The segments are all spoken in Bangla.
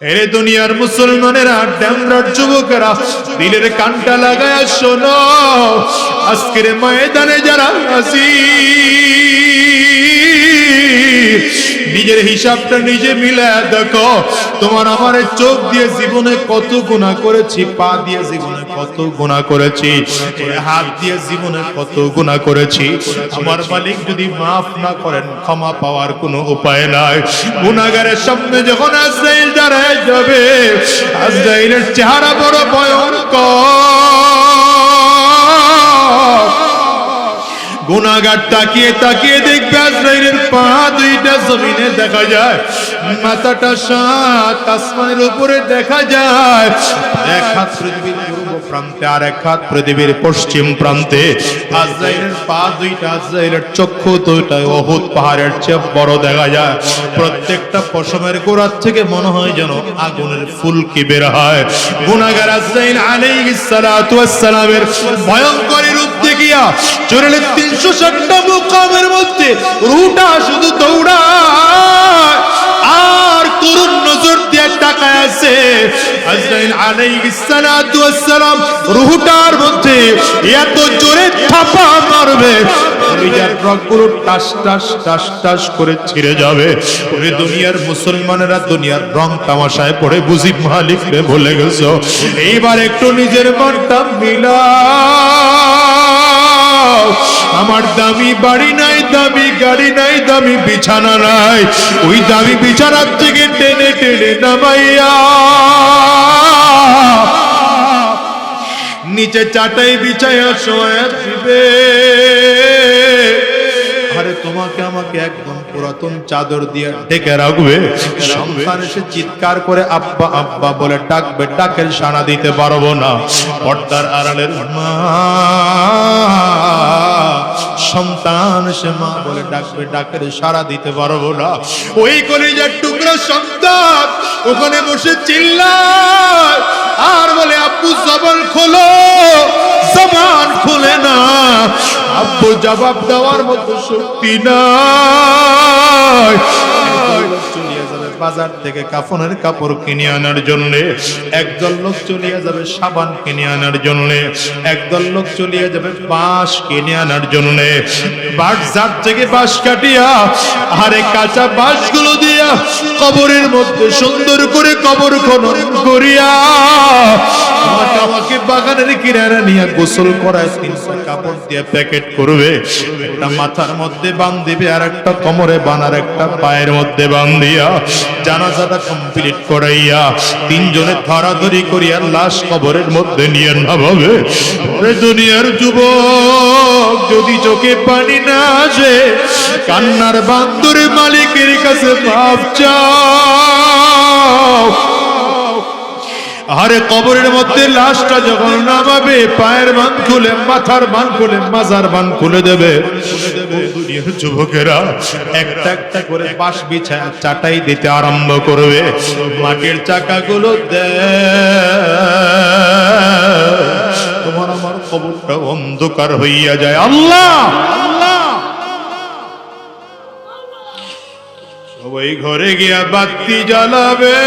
এরে দুনিয়ার মুসলমানেরা ড্যামরার যুবকেরা দিলের কানটা লাগায় শোনো আজকের ময়দানে যারা আসি নিজের হিসাবটা নিজে মিলে দেখো। তোমার আমার চোখ দিয়ে জীবনে কত গুণা করেছি, পা দিয়ে জীবনে কত গুণা করেছি, হাত দিয়ে জীবনে কত গুণা করেছি। আমার মালিক যদি মাফ না করেন, ক্ষমা পাওয়ার কোনো উপায় নাই। গুনাগারের সামনে যখন আজরাইল দাঁড়ায় যাবে, আজরাইলের চেহারা বড় ভয়ঙ্কর। তাকিয়ে তাকিয়ে দেখবে? আজরাইলের পা দুইটা জমিনে দেখা যায়। মাথাটা সাত, আসমানের উপরে দেখা যায়। এক হাত পৃথিবীর পূর্ব প্রান্তে আর এক হাত পৃথিবীর পশ্চিম প্রান্তে। আজরাইলের পা দুইটা, আজরাইলের চক্ষু দুইটা, অহুত পাহাড়ের চেয়ে বড় দেখা যায়। প্রত্যেকটা পশমের গোড়ার থেকে মনে হয় যেন আগুনের ফুলকি বের হয়। গুনাগার আজরাইল আলাইহিস সালাতু ওয়াস সালামের ভয়ঙ্কর তিনশো ষাটটা মধ্যে রুটা শুধু আর নজর তাকায় আছে আজরাইল আলাইহিস সালাতু ওয়াস রুহটার মধ্যে এত জোরে থাপা মারবে। ছিঁড়ে যাবে দুনিয়ার মুসলমানেরা দুনিয়ার তামাশায় পড়ে বুঝি গেছো। এইবার একটু নিজের মনটা মিলা আমার দামি বাড়ি নাই, দামি গাড়ি নাই, দামি বিছানা নাই। ওই দামি বিছানার থেকে টেনে টেনে নামাইয়া। নিচে চাটাই বিছায় শোয়া আরে তোমাকে আমাকে একদম পুরাতন চাদর দিয়ে ঢেকে রাখবে। সন্তান এসে চিৎকার করে আব্বা আব্বা বলে, ডাকবে, ডাকের সাড়া দিতে পারব না। পর্দার আড়ালের মা, সন্তান সে মা বলে, ডাকবে, ডাকের সাড়া দিতে পারব না। ওই কলিজার টুকরো সন্তান ওখানে বসে চিল্লায় আর বলে, আব্বু জবর খোলো। জবান খুলে না। আব্বু জবাব দেওয়ার মতো শক্তি নাই। বাজার থেকে কাফনের কাপড় কিনে আনার জন্য একদল লোক চলিয়ে যাবে, সাবান কিনে আনার জন্য। একদল লোক চলিয়ে যাবে, বাঁশ কিনে আনার জন্য। বাজার থেকে বাঁশ কাটিয়া, আরে কাঁচা বাঁশগুলো দিয়া কবরের মধ্যে সুন্দর করে কবর খনন করিয়া আমাকে বাগানের কিনারা নিয়ে গোসল করায় তিনশো কাপড় দিয়ে প্যাকেট করবে। একটা মাথার মধ্যে বান দিবে আর একটা কোমরে বানার একটা পায়ের মধ্যে বান দিয়া। জানাজাটা কমপ্লিট করাইয়া তিনজনে ধরাধরি করিয়া লাশ কবরের মধ্যে নিয়ে নামাবে। ওরে দুনিয়ার যুবক, যদি চোখে পানি না আসে, কান্নার বান্দুর মালিকের কাছে ভাব চাও। আরে কবরের মধ্যে লাশটা যখন নামাবে, পায়ের বান খুলে, মাথার বান খুলে, মাজার বান খুলে দেবে। যুবকেরা, একটা একটা করে বাঁশ বিছায় চাটাই দিতে আরম্ভ করবে। মাটির চাকাগুলো তোমার আমার কবরটা অন্ধকার হইয়া যায়। আল্লাহ আল্লাহ! সবাই ঘরে গিয়া বাতি জ্বালাবে।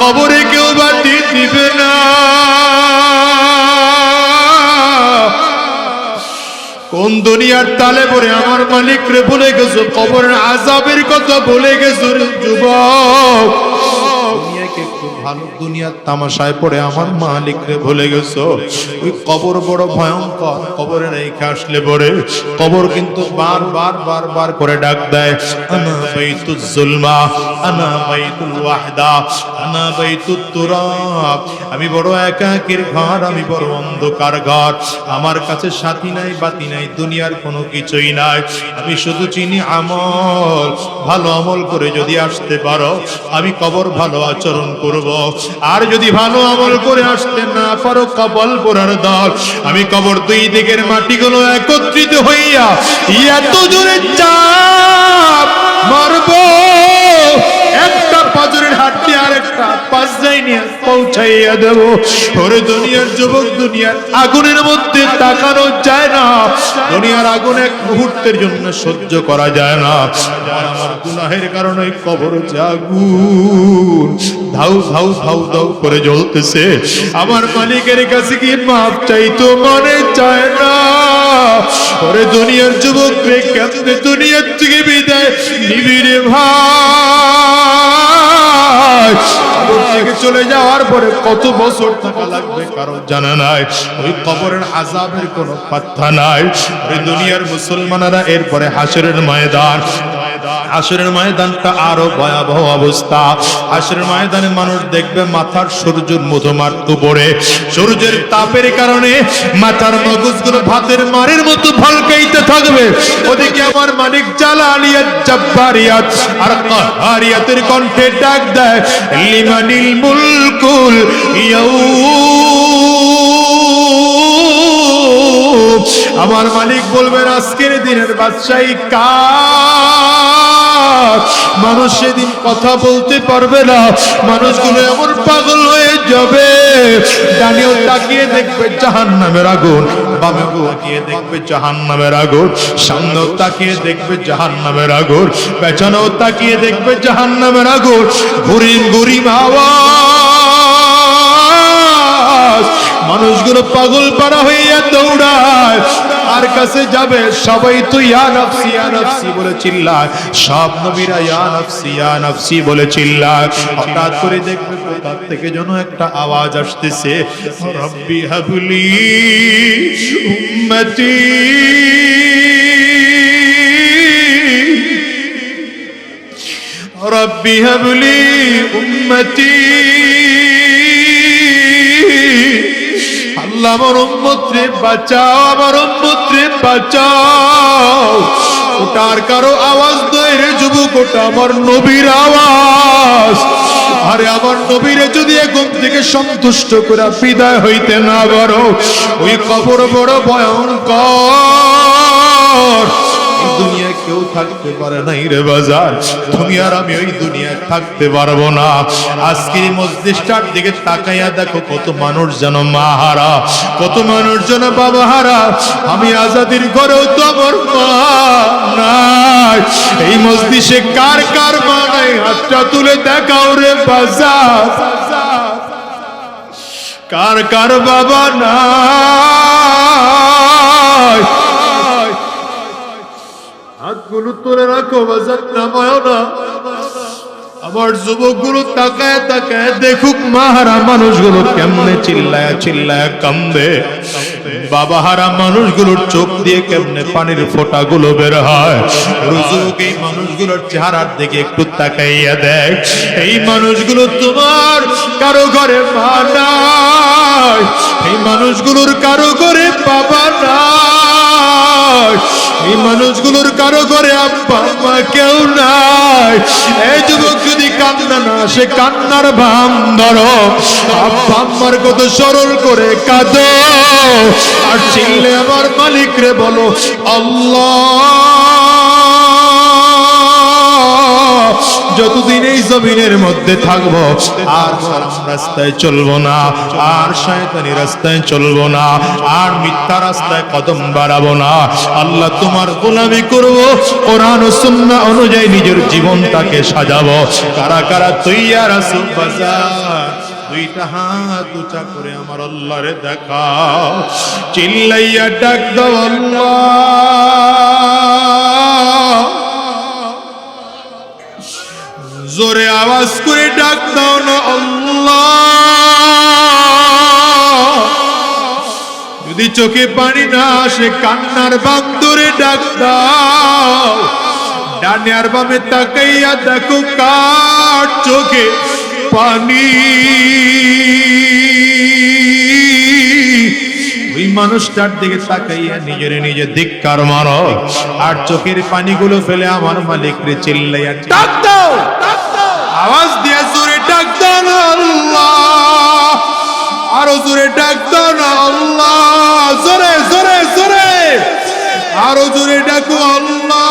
কবরে কেউ বাতি দিবে না। কোন দুনিয়ার তালে পরে আমার মালিক রে ভুলে গেছো? কবরের আজাবের কথা ভুলে গেছো যুবক। ভালো দুনিয়ার তামাশায় পড়ে, আমার মালিক রে ভুলে গেছো? ওই কবর বড় ভয়ঙ্কর, কবরে রেখে আসলে পরে, কবর কিন্তু বার বার বার বার করে ডাক দেয়, আনা বাইতুল জুলমা, আনা বাইতুল ওয়াহদা, আনা বাইতুত তুরাব। আমি বড় একাকির ঘর, আমি বড় অন্ধকার ঘর। আমার কাছে সাথী নাই, বাতি নাই, দুনিয়ার কোনো কিছুই নাই। আমি শুধু চিনি আমল, ভালো আমল করে যদি আসতে পারো, আমি কবর ভালো আচরণ করব। আর যদি ভালো আমল করে আসতে না পারো, কবল পোড়ার দল। আমি কবর দুই দিকের মাটিগুলো একত্রিত হইয়া এত জোরে চাপ মারবো। একটা পাজরের হাড্ডি আর একটা পাঁচ যাই নিয়ে পৌঁছাইয়া দেব। ওরে দুনিয়ার যুবক, দুনিয়ার আগুনের মধ্যে তাকানো যায় না। দুনিয়ার আগুন এক মুহূর্তের জন্য সহ্য করা যায় না। আমার গুনাহের কারণে কবর জাগুন ধাউ ধাউ ধাউ ধাউ করে জ্বলতেছে। আমার মালিকের কাছে কি মাপ চাইতো মনে চায় না। ওরে দুনিয়ার যুবক রে, কেমনে দুনিয়ার থেকে বিদায় নিবিড়ে থেকে চলে যাওয়ার পরে কত বছর থাকা লাগবে কারও জানা নাই। ওই কবরের আজাবের কোনো পাত্তা নাই। ওই দুনিয়ার মুসলমানেরা এরপরে হাসরের ময়দান। হাসরের ময়দানটা আরও ভয়াবহ অবস্থা। হাসরের ময়দানে মানুষ দেখবে মাথার সূর্যের মধুমার উপরে সূর্যের তাপের কারণে মাথার মগজগুলো ভাতের মারের মতো ফলকাইতে থাকবে। ওদিকে আমার মালিক জালালিয়াত জব্বারিয়াত, আর কাহারিয়াতের কণ্ঠে ডাক দেয়, লিমানিল মুলকুল ইয়াউম। আমার মালিক বলবেন, আজকের দিনের বাদশাহী কার মানুষ সেদিন কথা বলতে পারবে না। মানুষগুলো এমন পাগল হয়ে যাবে। ডানেও তাকিয়ে দেখবে জাহান নামের আগুন। বামে তাকিয়ে দেখবে জাহান নামের আগুন। সামনেও তাকিয়ে দেখবে জাহান নামের আগুন। পেছনেও তাকিয়ে দেখবে জাহান নামের আগুন। ঘুরিম ঘুরিম আওয়াজ। মানুষগুলো পাগল পারা হইয়া দৌড়ায়। আর কাছে যাবে সবাই তো ইয়া নফসি বলে চিল্লায়। সব নবীরা ইয়া নফসি বলে চিল্লায়। হঠাৎ করে দেখবে কোথা থেকে যেন একটা আওয়াজ আসতেছে। রব্বি হাবলি উম্মতি। রব্বি হাবলি উম্মতি। আল্লাহ আমার উম্মত রে বাঁচাও, আমার উম্মত রে বাঁচাও। ওটার কারও আওয়াজ নয় রে যুবক, ওটা আমার নবীর আওয়াজ। আরে আমার নবীরে যদি এখন থেকে সন্তুষ্ট করে বিদায় হইতে না পারো, ওই কবর বড় ভয়ঙ্কর। কেউ থাকতে পারে নাই রে বাজার। তুমি আর আমি ওই দুনিয়ায় থাকতে পারব না। আজকের মসজিদটার দিকে তাকাইয়া দেখো, কত মানুষ যেন মা হারা কত মানুষ যেন বাবা হারা আমি আজাদির ঘরেও তো আমার এই মসজিদে কার কার মা হাতটা তুলে দেখাও রে বাজার। কার কার বাবা নাই? তুলে রাখো আমার যুবকগুলো তাকায় তাকায় দেখুক মাহারা মানুষগুলো কেমনে চিল্লায় চিল্লায় কান্দে বাবা হারা মানুষগুলোর চোখ দিয়ে কেমনে পানির ফোঁটাগুলো বের হয়। মানুষগুলোর চেহারার দিকে একটু তাকাইয়া দেখ এই মানুষগুলো তোমার কারও ঘরে এই মানুষগুলোর কারও ঘরে বাবা এই মানুষগুলোর কারও ঘরে আব্বা মা কেউ নাই। এই যুবক যদি কান্না না সে কান্নার ভাম ধরো। আব্বা, আম্মার কত সরল করে কাঁদ। আর চিনলে আমার মালিক রে বলো, আল্লাহ। যতদিন এই জমিনের মধ্যে থাকব, আর রাস্তায় চলবো না, আর শয়তানি রাস্তায় চলবো না, আর মিথ্যা রাস্তায় কদম বাড়াবো না। আল্লাহ তোমার গোলামি করব, কোরআন ও সুন্নাহ অনুযায়ী নিজের জীবনটাকে সাজাবো। কারা কারা তৈয়া রাসূল বাজার, দুইটা হাত উঁচা করে আমার আল্লাহরে দেখাও চিল্লাইয়া ডাক দাও আল্লাহ। আওয়াজ করে ডাক দাও না আল্লাহ। যদি চোখে পানি না আসে, কান্নার বান্দরে ডাক দাও। ডানে আর বামে তাকাইয়া দেখো কার চোখে পানি। ওই মানুষটার দিকে তাকাইয়া নিজের নিজে ধিক্কার মারো আর চোখের পানিগুলো ফেলে আমার মালিক রে চিল্লাইয়া ডাক আরও জোরে ডাক দাও না আল্লাহ। জোরে জোরে জোরে। আরও জোরে ডাকো আল্লাহ।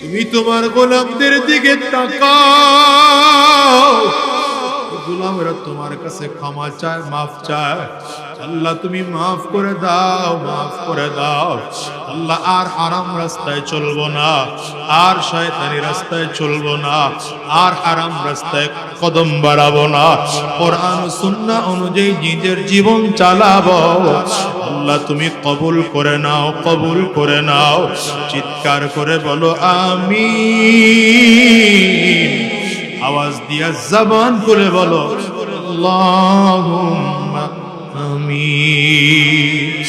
তুমি তোমার গোলামদের দিকে তাকাও। গোলামরা তোমার কাছে ক্ষমা চায়, মাফ চায়। আল্লাহ, তুমি মাফ করে দাও, মাফ করে দাও। আল্লাহ, আর হারাম রাস্তায় চলবো না, আর শয়তানি রাস্তায় চলবো না, আর হারাম রাস্তায় কদম বাড়াবো না। কোরআন ও সুন্নাহ অনুযায়ী নিজের জীবন চালাবো। আল্লাহ, তুমি কবুল করে নাও, কবুল করে নাও। চিৎকার করে বলো আমি আওয়াজ দিয়া জবান করে বলো আল্লাহুম্মা আমিন।